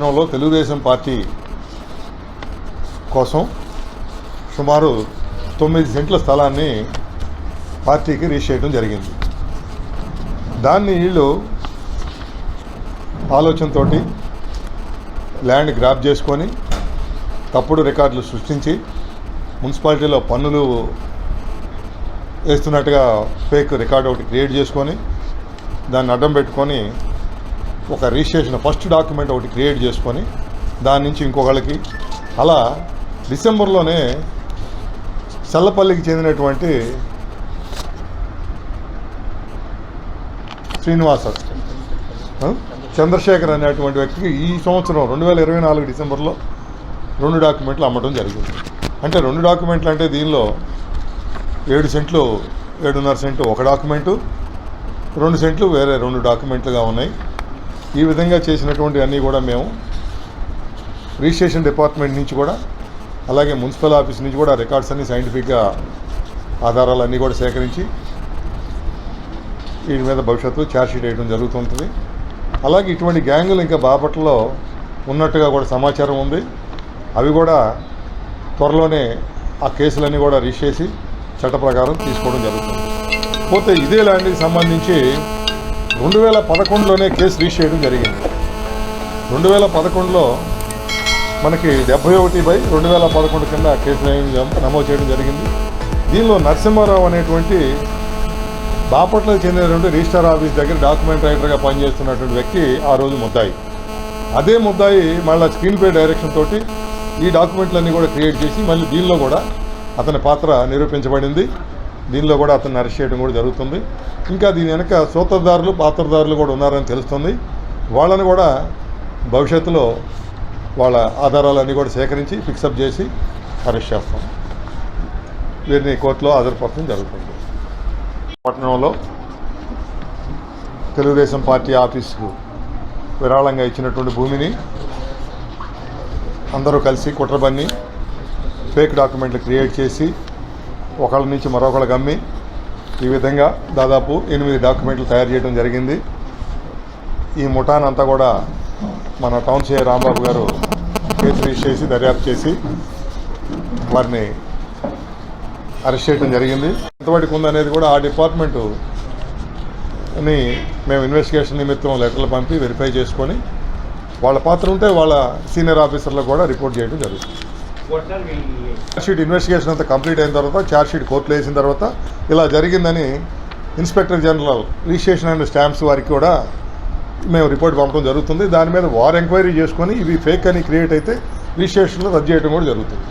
విశాఖపట్నంలో తెలుగుదేశం పార్టీ కోసం సుమారు తొమ్మిది సెంట్ల స్థలాన్ని పార్టీకి రీచ్ చేయడం జరిగింది. దాన్ని వీళ్ళు ఆలోచనతో ల్యాండ్ గ్రాప్ చేసుకొని తప్పుడు రికార్డులు సృష్టించి మున్సిపాలిటీలో పన్నులు వేస్తున్నట్టుగా ఫేక్ రికార్డ్ ఒకటి క్రియేట్ చేసుకొని దాన్ని అడ్డం పెట్టుకొని ఒక రిజిస్ట్రేషన్ ఫస్ట్ డాక్యుమెంట్ ఒకటి క్రియేట్ చేసుకొని దాని నుంచి ఇంకొకళ్ళకి అలా డిసెంబర్లోనే చల్లపల్లికి చెందినటువంటి శ్రీనివాస చంద్రశేఖర్ అనేటువంటి వ్యక్తికి ఈ సంవత్సరం రెండు వేల ఇరవై నాలుగు డిసెంబర్లో రెండు డాక్యుమెంట్లు అమ్మటం జరిగింది. అంటే రెండు డాక్యుమెంట్లు అంటే దీనిలో ఏడు సెంట్లు ఏడున్నర సెంటు ఒక డాక్యుమెంటు రెండు సెంట్లు వేరే రెండు డాక్యుమెంట్లుగా ఉన్నాయి. ఈ విధంగా చేసినటువంటి అన్నీ కూడా మేము రిజిస్ట్రేషన్ డిపార్ట్మెంట్ నుంచి కూడా అలాగే మున్సిపల్ ఆఫీస్ నుంచి కూడా రికార్డ్స్ అన్ని సైంటిఫిక్గా ఆధారాలు అన్నీ కూడా సేకరించి వీటి మీద భవిష్యత్తులో ఛార్జ్షీట్ వేయడం జరుగుతుంటుంది. అలాగే ఇటువంటి గ్యాంగులు ఇంకా బాపట్లలో ఉన్నట్టుగా కూడా సమాచారం ఉంది. అవి కూడా త్వరలోనే ఆ కేసులన్నీ కూడా రిజిస్టర్ చేసి చట్ట ప్రకారం తీసుకోవడం జరుగుతుంది. పోతే ఇదే ల్యాండ్కి సంబంధించి రెండు వేల పదకొండులోనే కేసు రిజిస్టర్ చేయడం జరిగింది. రెండు వేల పదకొండులో మనకి డెబ్బై ఒకటి బై రెండు వేల పదకొండు కింద కేసు నమోదు- చేయడం జరిగింది. దీనిలో నరసింహారావు అనేటువంటి బాపట్ల చెందినటువంటి రిజిస్టర్ ఆఫీస్ దగ్గర డాక్యుమెంట్ రైటర్గా పనిచేస్తున్నటువంటి వ్యక్తి ఆ రోజు ముద్దాయి. అదే ముద్దాయి మళ్ళీ స్క్రీన్ పే డైరెక్షన్ తోటి ఈ డాక్యుమెంట్లన్నీ కూడా క్రియేట్ చేసి మళ్ళీ దీనిలో కూడా అతని పాత్ర నిరూపించబడింది. దీనిలో కూడా అతను అరెస్ట్ చేయడం కూడా జరుగుతుంది. ఇంకా దీని వెనక సూత్రధారులు పాత్రధారులు కూడా ఉన్నారని తెలుస్తుంది. వాళ్ళని కూడా భవిష్యత్తులో వాళ్ళ ఆధారాలన్నీ కూడా సేకరించి ఫిక్సప్ చేసి అరెస్ట్ చేస్తాం. వీరిని కోర్టులో హాజరుపరచడం జరుగుతుంది. పట్టణంలో తెలుగుదేశం పార్టీ ఆఫీసుకు విరాళంగా ఇచ్చినటువంటి భూమిని అందరూ కలిసి కుట్రబన్ని ఫేక్ డాక్యుమెంట్లు క్రియేట్ చేసి ఒకళ్ళ నుంచి మరొకళ్ళకి అమ్మి ఈ విధంగా దాదాపు ఎనిమిది డాక్యుమెంట్లు తయారు చేయడం జరిగింది. ఈ ముఠానంతా కూడా మన టౌన్ సిఐ రాంబాబు గారు కేసు రిజిస్టర్ చేసి దర్యాప్తు చేసి వారిని అరెస్ట్ చేయడం జరిగింది. ఎంతవాటికి ఉందనేది కూడా ఆ డిపార్ట్మెంటు అని మేము ఇన్వెస్టిగేషన్ నిమిత్తం లెటర్లు పంపి వెరిఫై చేసుకొని వాళ్ళ పాత్ర ఉంటే వాళ్ళ సీనియర్ ఆఫీసర్లకు కూడా రిపోర్ట్ చేయడం జరుగుతుంది. షీట్ ఇన్వెస్టిగేషన్ అంతా కంప్లీట్ అయిన తర్వాత ఛార్జ్ షీట్ కోర్టులో వేసిన తర్వాత ఇలా జరిగిందని inspector general registration and stamps వారికి కూడా మేము రిపోర్ట్ పంపడం జరుగుతుంది. దాని మీద వారు ఎంక్వైరీ చేసుకొని ఇవి ఫేక్ అని క్రియేట్ అయితే రిజిస్ట్రేషన్లో రద్దు చేయడం కూడా జరుగుతుంది.